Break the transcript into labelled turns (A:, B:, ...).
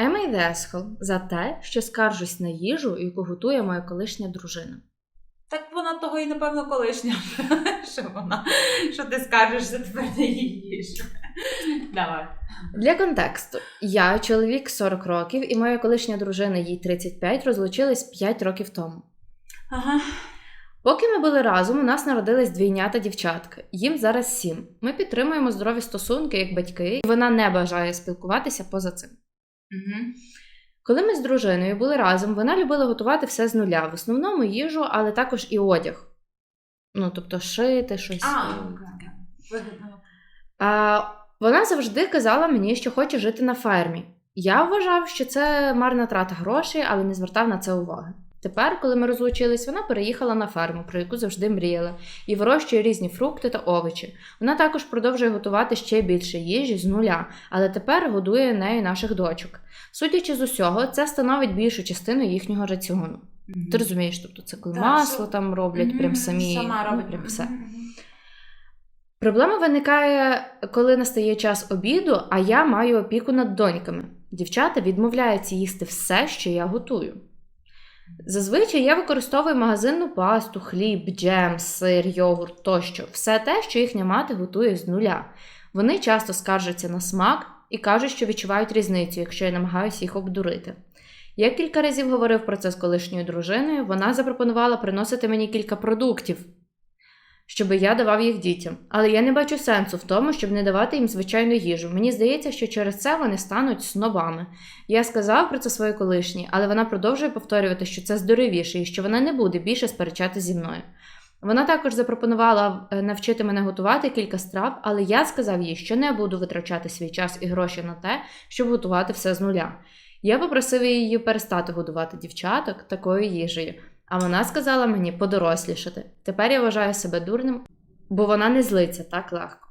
A: Ема Ідесхол за те, що скаржусь на їжу, яку готує моя колишня дружина.
B: Так вона того і напевно колишня, що вона, що ти скажешся тепер на її їжу. Давай.
A: Для контексту, я чоловік 40 років, і моя колишня дружина, їй 35, розлучились 5 років тому.
B: Ага.
A: Поки ми були разом, у нас народились двійнята дівчатка. Їм зараз сім. Ми підтримуємо здорові стосунки як батьки, і вона не бажає спілкуватися поза цим.
B: Угу.
A: Коли ми з дружиною були разом, вона любила готувати все з нуля, в основному їжу, але також і одяг. Ну, тобто шити щось.
B: А. Вигідно.
A: А, вона завжди казала мені, що хоче жити на фермі. Я вважав, що це марна трата грошей, але не звертав на це уваги. Тепер, коли ми розлучились, вона переїхала на ферму, про яку завжди мріяла, і вирощує різні фрукти та овочі. Вона також продовжує готувати ще більше їжі з нуля, але тепер годує нею наших дочок. Судячи з усього, це становить більшу частину їхнього раціону.
B: Мгм.
A: Ти розумієш, тобто це коли
B: Так,
A: масло
B: що-
A: там роблять,
B: Мгм,
A: прям самі
B: Сама
A: ну, прям все. Проблема виникає, коли настає час обіду, а я маю опіку над доньками. Дівчата відмовляються їсти все, що я готую. Зазвичай я використовую магазинну пасту, хліб, джем, сир, йогурт тощо, все те, що їхня мати готує з нуля. Вони часто скаржаться на смак і кажуть, що відчувають різницю, якщо я намагаюся їх обдурити. Я кілька разів говорив про це з колишньою дружиною. Вона запропонувала приносити мені кілька продуктів, щоб я давав їх дітям. Але я не бачу сенсу в тому, щоб не давати їм звичайну їжу. Мені здається, що через це вони стануть снобами. Я сказав про це своїй колишній, але вона продовжує повторювати, що це здоровіше і що вона не буде більше сперечати зі мною. Вона також запропонувала е, навчити мене готувати кілька страв, але я сказав їй, що не буду витрачати свій час і гроші на те, щоб готувати все з нуля. Я попросив її перестати годувати дівчаток такою їжею, а вона сказала мені подорослішати. Тепер я вважаю себе дурним, бо вона не злиться так легко.